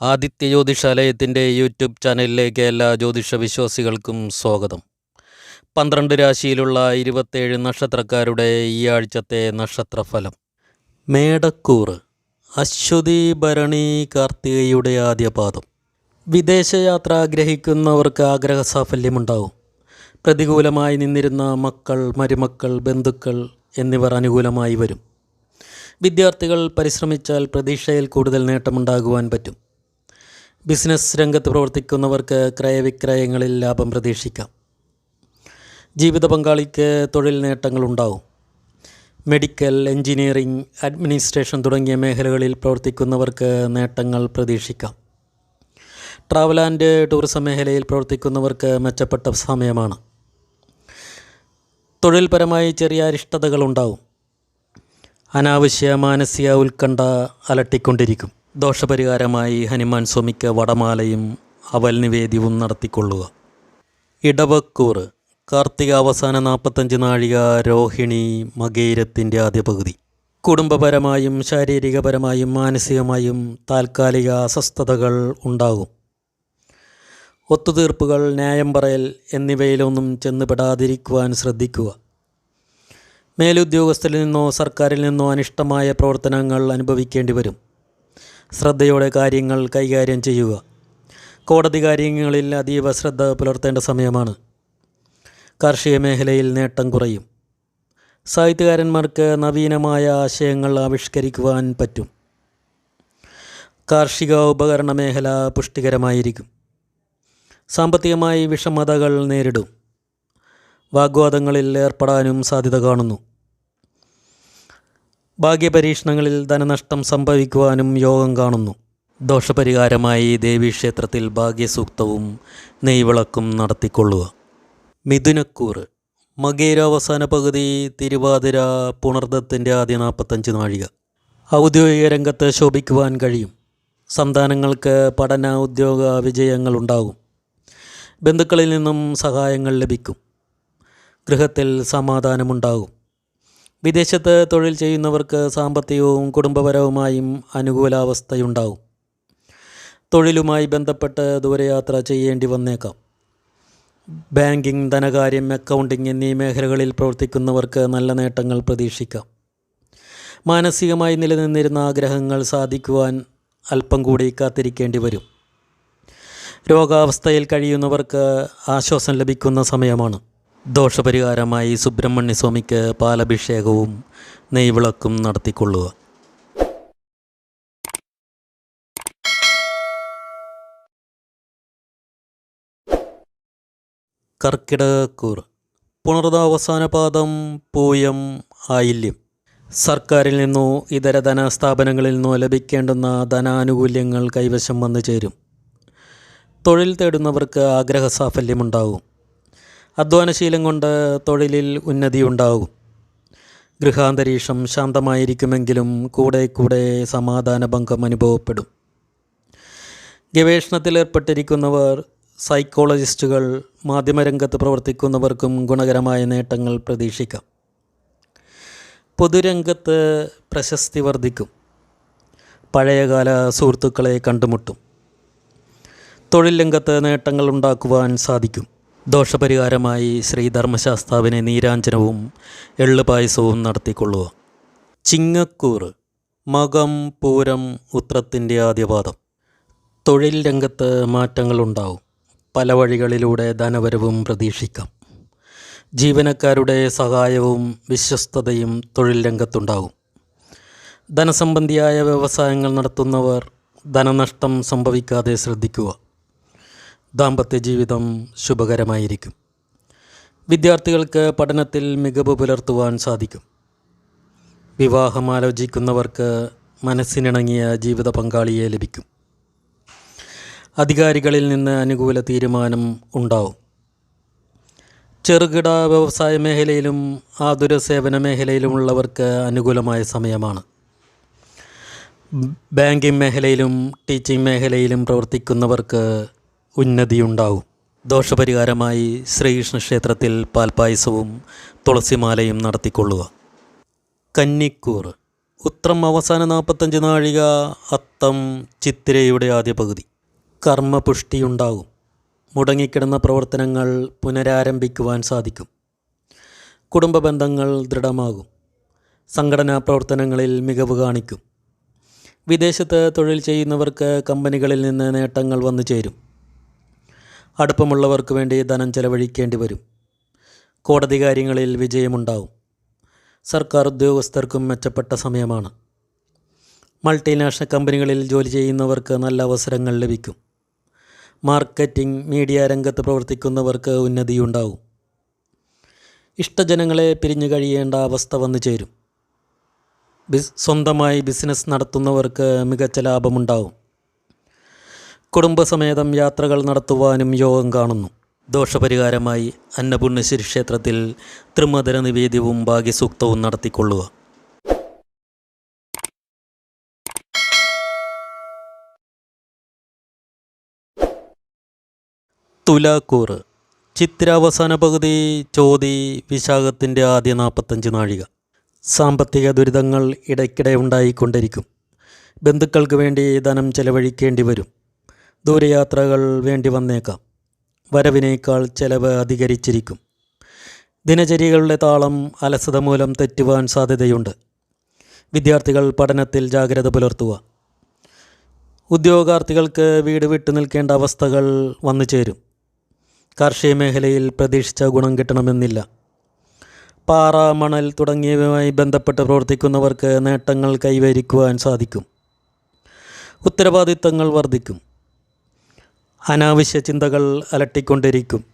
Aditya ജ്യോതിഷാലയത്തിന്റെ YouTube ചാനലിലേക്ക് എല്ലാ ജ്യോതിഷ വിശ്വാസികൾക്കും സ്വാഗതം. പന്ത്രണ്ട് രാശിയിലുള്ള ഇരുപത്തേഴ് നക്ഷത്രക്കാരുടെ ഈ ആഴ്ചത്തെ നക്ഷത്രഫലം. മേടക്കൂർ അശ്വതി ഭരണി കാർത്തികയുടെ ആദ്യ പാദം വിദേശയാത്ര ആഗ്രഹിക്കുന്നവർക്ക് ആഗ്രഹ സാഫല്യമുണ്ടാവും. പ്രതികൂലമായി നിന്നിരുന്ന മക്കൾ മരുമക്കൾ ബന്ധുക്കൾ എന്നിവർ അനുകൂലമായി വരും. വിദ്യാർത്ഥികൾ പരിശ്രമിച്ചാൽ പ്രതീക്ഷയിൽ കൂടുതൽ നേട്ടമുണ്ടാകുവാൻ പറ്റും. ബിസിനസ് രംഗത്ത് പ്രവർത്തിക്കുന്നവർക്ക് ക്രയവിക്രയങ്ങളിൽ ലാഭം പ്രതീക്ഷിക്കാം. ജീവിത പങ്കാളിക്ക് തൊഴിൽ നേട്ടങ്ങളുണ്ടാവും മെഡിക്കൽ എഞ്ചിനീയറിംഗ് അഡ്മിനിസ്ട്രേഷൻ തുടങ്ങിയ മേഖലകളിൽ പ്രവർത്തിക്കുന്നവർക്ക് നേട്ടങ്ങൾ പ്രതീക്ഷിക്കാം. ട്രാവൽ ആൻഡ് ടൂറിസം മേഖലയിൽ പ്രവർത്തിക്കുന്നവർക്ക് മെച്ചപ്പെട്ട സമയമാണ്. തൊഴിൽപരമായി ചെറിയ അരിഷ്ടതകളുണ്ടാവും അനാവശ്യ മാനസിക ഉത്കണ്ഠ അലട്ടിക്കൊണ്ടിരിക്കും. ദോഷപരിഹാരമായി ഹനുമാൻ സ്വാമിക്ക് വടമാലയും അവൽ നിവേദ്യവും നടത്തിക്കൊള്ളുക. ഇടവക്കൂർ കാർത്തിക അവസാന നാൽപ്പത്തഞ്ച് നാഴിക രോഹിണി മകേരത്തിന്റെ ആദ്യ പകുതി. കുടുംബപരമായും ശാരീരികപരമായും മാനസികമായും താൽക്കാലിക അസ്വസ്ഥതകൾ ഉണ്ടാകും. ഒത്തുതീർപ്പുകൾ ന്യായം പറയൽ എന്നിവയിലൊന്നും ചെന്നുപെടാതിരിക്കുവാൻ ശ്രദ്ധിക്കുക. മേലുദ്യോഗസ്ഥരിൽ നിന്നോ സർക്കാരിൽ നിന്നോ അനിഷ്ടമായ പ്രവർത്തനങ്ങൾ അനുഭവിക്കേണ്ടി വരും. ശ്രദ്ധയോടെ കാര്യങ്ങൾ കൈകാര്യം ചെയ്യുക. കോടതി കാര്യങ്ങളിൽ അതീവ ശ്രദ്ധ പുലർത്തേണ്ട സമയമാണ്. കാർഷിക മേഖലയിൽ നേട്ടം കുറയും. സാഹിത്യകാരന്മാർക്ക് നവീനമായ ആശയങ്ങൾ ആവിഷ്കരിക്കുവാൻ പറ്റും. കാർഷിക ഉപകരണ മേഖല പുഷ്ടികരമായിരിക്കും. സാമ്പത്തികമായി വിഷമതകൾ നേരിടും. വാഗ്വാദങ്ങളിൽ ഏർപ്പെടാനും സാധ്യത കാണുന്നു. ഭാഗ്യപരീക്ഷണങ്ങളിൽ ധനനഷ്ടം സംഭവിക്കുവാനും യോഗം കാണുന്നു. ദോഷപരിഹാരമായി ദേവീക്ഷേത്രത്തിൽ ഭാഗ്യസൂക്തവും നെയ്വിളക്കും നടത്തിക്കൊള്ളുക. മിഥുനക്കൂറ് മകേര അവസാന പകുതി തിരുവാതിര പുണർദത്തിന്റെ ആദ്യ നാൽപ്പത്തഞ്ച് നാഴിക. ഔദ്യോഗിക രംഗത്ത് ശോഭിക്കുവാൻ കഴിയും. സന്താനങ്ങൾക്ക് പഠന ഉദ്യോഗ വിജയങ്ങൾ ഉണ്ടാകും ബന്ധുക്കളിൽ നിന്നും സഹായങ്ങൾ ലഭിക്കും. ഗൃഹത്തിൽ സമാധാനമുണ്ടാകും. വിദേശത്ത് തൊഴിൽ ചെയ്യുന്നവർക്ക് സാമ്പത്തികവും കുടുംബപരവുമായും അനുകൂലാവസ്ഥയുണ്ടാവും. തൊഴിലുമായി ബന്ധപ്പെട്ട് ദൂരയാത്ര ചെയ്യേണ്ടി വന്നേക്കാം. ബാങ്കിംഗ് ധനകാര്യം അക്കൗണ്ടിംഗ് എന്നീ മേഖലകളിൽ പ്രവർത്തിക്കുന്നവർക്ക് നല്ല നേട്ടങ്ങൾ പ്രതീക്ഷിക്കാം. മാനസികമായി നിലനിന്നിരുന്ന ആഗ്രഹങ്ങൾ സാധിക്കുവാൻ അല്പം കൂടി കാത്തിരിക്കേണ്ടി വരും. രോഗാവസ്ഥയിൽ കഴിയുന്നവർക്ക് ആശ്വാസം ലഭിക്കുന്ന സമയമാണ്. ദോഷപരിഹാരമായി സുബ്രഹ്മണ്യ സ്വാമിക്ക് പാലഭിഷേകവും നെയ്വിളക്കും നടത്തിക്കൊള്ളുക. കർക്കിടകക്കൂർ. പുണർത അവസാന പാദം പൂയം ആയില്യം. സർക്കാരിൽ നിന്നോ ഇതര ധനസ്ഥാപനങ്ങളിൽ നിന്നോ ലഭിക്കേണ്ടുന്ന ധനാനുകൂല്യങ്ങൾ കൈവശം വന്നു ചേരും. തൊഴിൽ തേടുന്നവർക്ക് ആഗ്രഹ സാഫല്യമുണ്ടാകും അധ്വാനശീലം കൊണ്ട് തൊഴിലിൽ ഉന്നതി ഉണ്ടാകും. ഗൃഹാന്തരീക്ഷം ശാന്തമായിരിക്കുമെങ്കിലും കൂടെ കൂടെ സമാധാനഭംഗം അനുഭവപ്പെടും. ഗവേഷണത്തിൽ ഏർപ്പെട്ടിരിക്കുന്നവർ സൈക്കോളജിസ്റ്റുകൾ മാധ്യമരംഗത്ത് പ്രവർത്തിക്കുന്നവർക്കും ഗുണകരമായ നേട്ടങ്ങൾ പ്രതീക്ഷിക്കാം. പൊതുരംഗത്ത് പ്രശസ്തി വർദ്ധിക്കും. പഴയകാല സുഹൃത്തുക്കളെ കണ്ടുമുട്ടും. തൊഴിൽ രംഗത്ത് നേട്ടങ്ങൾ ഉണ്ടാക്കുവാൻ സാധിക്കും. ദോഷപരിഹാരമായി ശ്രീ ധർമ്മശാസ്താവിനെ നീരാഞ്ജനവും എള്ളുപായസവും നടത്തിക്കൊള്ളുക. ചിങ്ങക്കൂറ് മകം പൂരം ഉത്രത്തിന്റെ ആദ്യപാദം. തൊഴിൽ രംഗത്ത് മാറ്റങ്ങളുണ്ടാവും. പല വഴികളിലൂടെ ധനവരവും പ്രതീക്ഷിക്കാം. ജീവനക്കാരുടെ സഹായവും വിശ്വസ്തതയും തൊഴിൽ രംഗത്തുണ്ടാവും. ധനസംബന്ധിയായ വ്യവസായങ്ങൾ നടത്തുന്നവർ ധനനഷ്ടം സംഭവിക്കാതെ ശ്രദ്ധിക്കുക. ദാമ്പത്യ ജീവിതം ശുഭകരമായിരിക്കും. വിദ്യാർത്ഥികൾക്ക് പഠനത്തിൽ മികവ് പുലർത്തുവാൻ സാധിക്കും. വിവാഹം ആലോചിക്കുന്നവർക്ക് മനസ്സിനിണങ്ങിയ ജീവിത പങ്കാളിയെ ലഭിക്കും. അധികാരികളിൽ നിന്ന് അനുകൂല തീരുമാനം ഉണ്ടാവും. ചെറുകിട വ്യവസായ മേഖലയിലും ആതുര സേവന മേഖലയിലുമുള്ളവർക്ക് അനുകൂലമായ സമയമാണ്. ബാങ്കിംഗ് മേഖലയിലും ടീച്ചിങ് മേഖലയിലും പ്രവർത്തിക്കുന്നവർക്ക് ഉന്നതിയുണ്ടാവും. ദോഷപരിഹാരമായി ശ്രീകൃഷ്ണ ക്ഷേത്രത്തിൽ പാൽപ്പായസവും തുളസിമാലയും നടത്തിക്കൊള്ളുക. കന്നിക്കൂർ ഉത്രം അവസാന നാൽപ്പത്തഞ്ച് നാഴിക അത്തം ചിത്തിരയുടെ ആദ്യ പകുതി. കർമ്മപുഷ്ടിയുണ്ടാകും മുടങ്ങിക്കിടന്ന പ്രവർത്തനങ്ങൾ പുനരാരംഭിക്കുവാൻ സാധിക്കും. കുടുംബ ബന്ധങ്ങൾ ദൃഢമാകും. സംഘടനാ പ്രവർത്തനങ്ങളിൽ മികവ് കാണിക്കും. വിദേശത്ത് തൊഴിൽ ചെയ്യുന്നവർക്ക് കമ്പനികളിൽ നിന്ന് നേട്ടങ്ങൾ വന്നു ചേരും. അടുപ്പമുള്ളവർക്ക് വേണ്ടി ധനം ചെലവഴിക്കേണ്ടി വരും. കോടതി കാര്യങ്ങളിൽ വിജയമുണ്ടാവും. സർക്കാർ ഉദ്യോഗസ്ഥർക്കും മെച്ചപ്പെട്ട സമയമാണ്. മൾട്ടിനാഷണൽ കമ്പനികളിൽ ജോലി ചെയ്യുന്നവർക്ക് നല്ല അവസരങ്ങൾ ലഭിക്കും. മാർക്കറ്റിംഗ് മീഡിയ രംഗത്ത് പ്രവർത്തിക്കുന്നവർക്ക് ഉന്നതിയുണ്ടാവും. ഇഷ്ടജനങ്ങളെ പിരിഞ്ഞു കഴിയേണ്ട അവസ്ഥ വന്നു ചേരും. സ്വന്തമായി ബിസിനസ് നടത്തുന്നവർക്ക് മികച്ച ലാഭമുണ്ടാവും. കുടുംബസമേതം യാത്രകൾ നടത്തുവാനും യോഗം കാണുന്നു. ദോഷപരിഹാരമായി അന്നപൂർണേശ്വരി ക്ഷേത്രത്തിൽ ത്രിമധുര നിവേദ്യവും ഭാഗ്യസൂക്തവും നടത്തിക്കൊള്ളുക. തുലാക്കൂറ് ചിത്തിര അവസാന പകുതി ചോതി വിശാഖത്തിന്റെ ആദ്യ നാൽപ്പത്തഞ്ച് നാഴിക. സാമ്പത്തിക ദുരിതങ്ങൾ ഇടയ്ക്കിടെ ഉണ്ടായിക്കൊണ്ടിരിക്കും. ബന്ധുക്കൾക്ക് വേണ്ടി ധനം ചെലവഴിക്കേണ്ടി വരും. ദൂരയാത്രകൾ വേണ്ടി വന്നേക്കാം. വരവിനേക്കാൾ ചെലവ് അധികരിച്ചിരിക്കും. ദിനചര്യകളുടെ താളം അലസത മൂലം തെറ്റുവാൻ സാധ്യതയുണ്ട്. വിദ്യാർത്ഥികൾ പഠനത്തിൽ ജാഗ്രത പുലർത്തുക. ഉദ്യോഗാർത്ഥികൾക്ക് വീട് വിട്ടു നിൽക്കേണ്ട അവസ്ഥകൾ വന്നു ചേരും. കാർഷിക മേഖലയിൽ പ്രതീക്ഷിച്ച ഗുണം കിട്ടണമെന്നില്ല. പാറ മണൽ തുടങ്ങിയവയുമായി ബന്ധപ്പെട്ട് പ്രവർത്തിക്കുന്നവർക്ക് നേട്ടങ്ങൾ കൈവരിക്കുവാൻ സാധിക്കും. ഉത്തരവാദിത്തങ്ങൾ വർദ്ധിക്കും. അനാവശ്യ ചിന്തകൾ അലട്ടിക്കൊണ്ടിരിക്കും.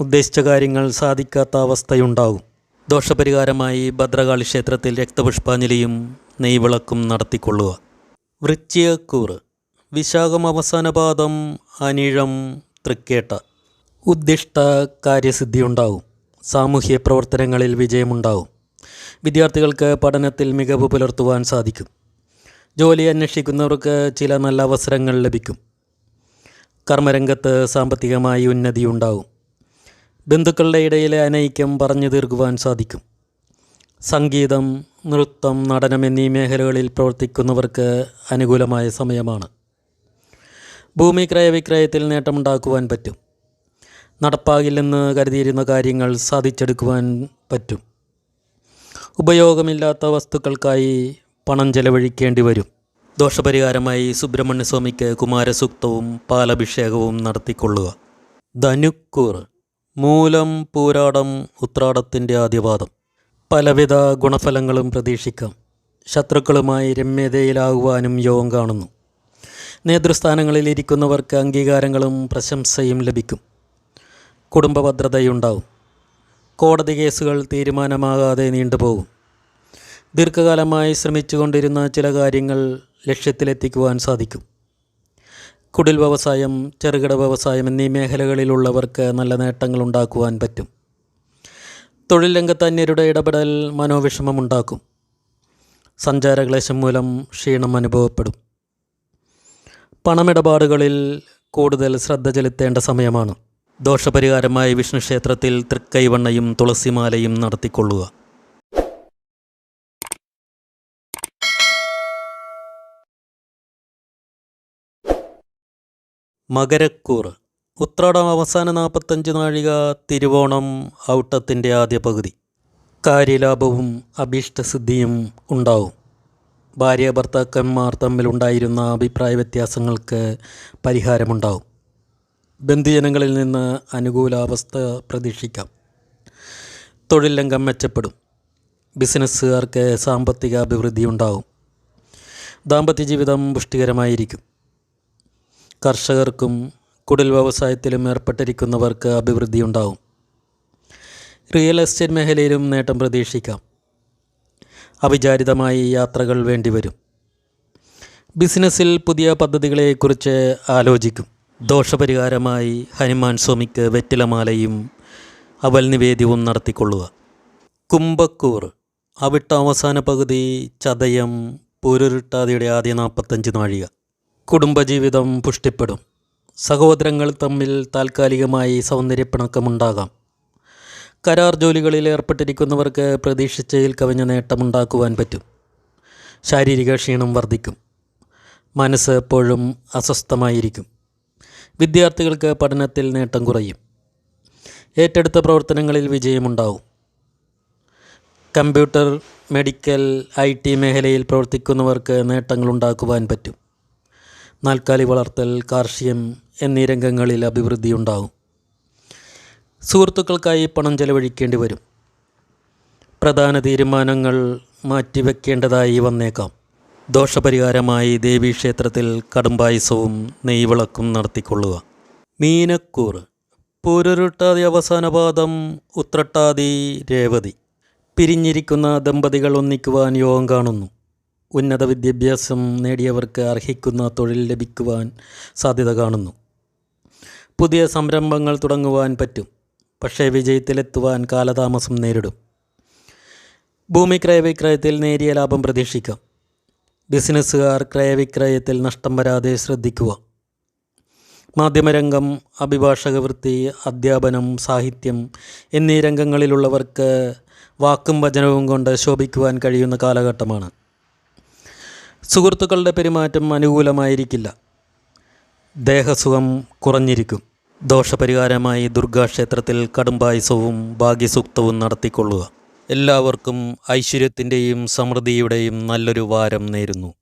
ഉദ്ദേശിച്ച കാര്യങ്ങൾ സാധിക്കാത്ത അവസ്ഥയുണ്ടാകും ദോഷപരിഹാരമായി ഭദ്രകാളി ക്ഷേത്രത്തിൽ രക്തപുഷ്പാഞ്ജലിയും നെയ്വിളക്കും നടത്തിക്കൊള്ളുക. വൃച്ചിയക്കൂറ് വിശാഖം അവസാന പാദം അനിഴം തൃക്കേട്ട. ഉദ്ദിഷ്ട കാര്യസിദ്ധി ഉണ്ടാവും സാമൂഹ്യ പ്രവർത്തനങ്ങളിൽ വിജയമുണ്ടാവും. വിദ്യാർത്ഥികൾക്ക് പഠനത്തിൽ മികവ് പുലർത്തുവാൻ സാധിക്കും. ജോലി അന്വേഷിക്കുന്നവർക്ക് ചില നല്ല അവസരങ്ങൾ ലഭിക്കും. കർമ്മരംഗത്ത് സാമ്പത്തികമായി ഉന്നതി ഉണ്ടാവും ബന്ധുക്കളുടെ ഇടയിലെ അനൈക്യം പറഞ്ഞു തീർക്കുവാൻ സാധിക്കും. സംഗീതം നൃത്തം നടനം എന്നീ മേഖലകളിൽ പ്രവർത്തിക്കുന്നവർക്ക് അനുകൂലമായ സമയമാണ്. ഭൂമി ക്രയവിക്രയത്തിൽ നേട്ടമുണ്ടാക്കുവാൻ പറ്റും. നടപ്പാകില്ലെന്ന് കരുതിയിരുന്ന കാര്യങ്ങൾ സാധിച്ചെടുക്കുവാൻ പറ്റും. ഉപയോഗമില്ലാത്ത വസ്തുക്കൾക്കായി പണം ചെലവഴിക്കേണ്ടി വരും. ദോഷപരിഹാരമായി സുബ്രഹ്മണ്യസ്വാമിക്ക് കുമാരസൂക്തവും പാലഭിഷേകവും നടത്തിക്കൊള്ളുക. ധനുക്കൂർ മൂലം പൂരാടം ഉത്രാടത്തിന്റെ ആദ്യപാദം. പലവിധ ഗുണഫലങ്ങളും പ്രതീക്ഷിക്കാം. ശത്രുക്കളുമായി രമ്യതയിലാകുവാനും യോഗം കാണുന്നു. നേതൃസ്ഥാനങ്ങളിൽ ഇരിക്കുന്നവർക്ക് അംഗീകാരങ്ങളും പ്രശംസയും ലഭിക്കും. കുടുംബഭദ്രതയുണ്ടാവും. കോടതി കേസുകൾ തീരുമാനമാകാതെ നീണ്ടുപോകും. ദീർഘകാലമായി ശ്രമിച്ചുകൊണ്ടിരുന്ന ചില കാര്യങ്ങൾ ലക്ഷ്യത്തിലെത്തിക്കുവാൻ സാധിക്കും. കുടിൽ വ്യവസായം ചെറുകിട വ്യവസായം എന്നീ മേഖലകളിലുള്ളവർക്ക് നല്ല നേട്ടങ്ങൾ ഉണ്ടാക്കുവാൻ പറ്റും. തൊഴിൽ രംഗത്ത് അന്യരുടെ ഇടപെടൽ മനോവിഷമമുണ്ടാക്കും. സഞ്ചാരക്ലേശം മൂലം ക്ഷീണം അനുഭവപ്പെടും. പണമിടപാടുകളിൽ കൂടുതൽ ശ്രദ്ധ ചെലുത്തേണ്ട സമയമാണ്. ദോഷപരിഹാരമായി വിഷ്ണു ക്ഷേത്രത്തിൽ തൃക്കൈവണ്ണയും തുളസിമാലയും നടത്തിക്കൊള്ളുക. മകരക്കൂറ്. ഉത്രാടം അവസാന നാൽപ്പത്തഞ്ച് നാഴിക തിരുവോണം ഔട്ടത്തിന്റെ ആദ്യ പകുതി. കാര്യലാഭവും അഭീഷ്ടസിദ്ധിയും ഉണ്ടാവും. ഭാര്യ ഭർത്താക്കന്മാർ തമ്മിലുണ്ടായിരുന്ന അഭിപ്രായ വ്യത്യാസങ്ങൾക്ക് പരിഹാരമുണ്ടാവും. ബന്ധുജനങ്ങളിൽ നിന്ന് അനുകൂലാവസ്ഥ പ്രതീക്ഷിക്കാം. തൊഴിൽ രംഗം മെച്ചപ്പെടും. ബിസിനസ്സുകാർക്ക് സാമ്പത്തിക അഭിവൃദ്ധി ഉണ്ടാവും ദാമ്പത്യ ജീവിതം പുഷ്ടികരമായിരിക്കും. കർഷകർക്കും കുടിൽ വ്യവസായത്തിലും ഏർപ്പെട്ടിരിക്കുന്നവർക്ക് അഭിവൃദ്ധി ഉണ്ടാവും റിയൽ എസ്റ്റേറ്റ് മേഖലയിലും നേട്ടം പ്രതീക്ഷിക്കാം. അവിചാരിതമായി യാത്രകൾ വേണ്ടിവരും. ബിസിനസ്സിൽ പുതിയ പദ്ധതികളെക്കുറിച്ച് ആലോചിക്കും. ദോഷപരിഹാരമായി ഹനുമാൻ സ്വാമിക്ക് വെറ്റിലമാലയും അവൽ നിവേദ്യവും നടത്തിക്കൊള്ളുക. കുംഭക്കൂർ അവിട്ട അവസാന പകുതി ചതയം പൂരുരുട്ടാതിയുടെ ആദ്യ നാൽപ്പത്തഞ്ച് നാഴിക. കുടുംബജീവിതം പുഷ്ടിപ്പെടും. സഹോദരങ്ങൾ തമ്മിൽ താൽക്കാലികമായി സൗന്ദര്യപ്പിണക്കമുണ്ടാകാം. കരാർ ജോലികളിൽ ഏർപ്പെട്ടിരിക്കുന്നവർക്ക് പ്രതീക്ഷിച്ചതിൽ കവിഞ്ഞ നേട്ടമുണ്ടാക്കുവാൻ പറ്റും. ശാരീരിക ക്ഷീണം വർദ്ധിക്കും. മനസ്സ് എപ്പോഴും അസ്വസ്ഥമായിരിക്കും. വിദ്യാർത്ഥികൾക്ക് പഠനത്തിൽ നേട്ടം കുറയും. ഏറ്റെടുത്ത പ്രവർത്തനങ്ങളിൽ വിജയമുണ്ടാവും. കമ്പ്യൂട്ടർ മെഡിക്കൽ ഐ ടി മേഖലയിൽ പ്രവർത്തിക്കുന്നവർക്ക് നേട്ടങ്ങളുണ്ടാക്കുവാൻ പറ്റും. നാൽക്കാലി വളർത്തൽ കാർഷികം എന്നീ രംഗങ്ങളിൽ അഭിവൃദ്ധി ഉണ്ടാകും സുഹൃത്തുക്കൾക്കായി പണം ചെലവഴിക്കേണ്ടി വരും. പ്രധാന തീരുമാനങ്ങൾ മാറ്റിവെക്കേണ്ടതായി വന്നേക്കാം. ദോഷപരിഹാരമായി ദേവീക്ഷേത്രത്തിൽ കടുംപായസവും നെയ്വിളക്കും നടത്തിക്കൊള്ളുക. മീനക്കൂർ പൂരുരുട്ടാതി അവസാന പാദം ഉത്രട്ടാതി രേവതി. പിരിഞ്ഞിരിക്കുന്ന ദമ്പതികൾ ഒന്നിക്കുവാൻ യോഗം കാണുന്നു. ഉന്നത വിദ്യാഭ്യാസം നേടിയവർക്ക് അർഹിക്കുന്ന തൊഴിൽ ലഭിക്കുവാൻ സാധ്യത കാണുന്നു. പുതിയ സംരംഭങ്ങൾ തുടങ്ങുവാൻ പറ്റും. പക്ഷേ വിജയത്തിലെത്തുവാൻ കാലതാമസം നേരിടും. ഭൂമി ക്രയവിക്രയത്തിൽ നേരിയ ലാഭം പ്രതീക്ഷിക്കാം. ബിസിനസ്സുകാർ ക്രയവിക്രയത്തിൽ നഷ്ടം വരാതെ ശ്രദ്ധിക്കുക. മാധ്യമരംഗം അഭിഭാഷക വൃത്തി അധ്യാപനം സാഹിത്യം എന്നീ രംഗങ്ങളിലുള്ളവർക്ക് വാക്കും വചനവും കൊണ്ട് ശോഭിക്കുവാൻ കഴിയുന്ന കാലഘട്ടമാണ്. സുഹൃത്തുക്കളുടെ പെരുമാറ്റം അനുകൂലമായിരിക്കില്ല. ദേഹസുഖം കുറഞ്ഞിരിക്കും. ദോഷപരിഹാരമായി ദുർഗാക്ഷേത്രത്തിൽ കടുംപായസവും ഭാഗ്യസൂക്തവും നടത്തിക്കൊള്ളുക. എല്ലാവർക്കും ഐശ്വര്യത്തിന്റെയും സമൃദ്ധിയുടെയും നല്ലൊരു വാരം നേരുന്നു.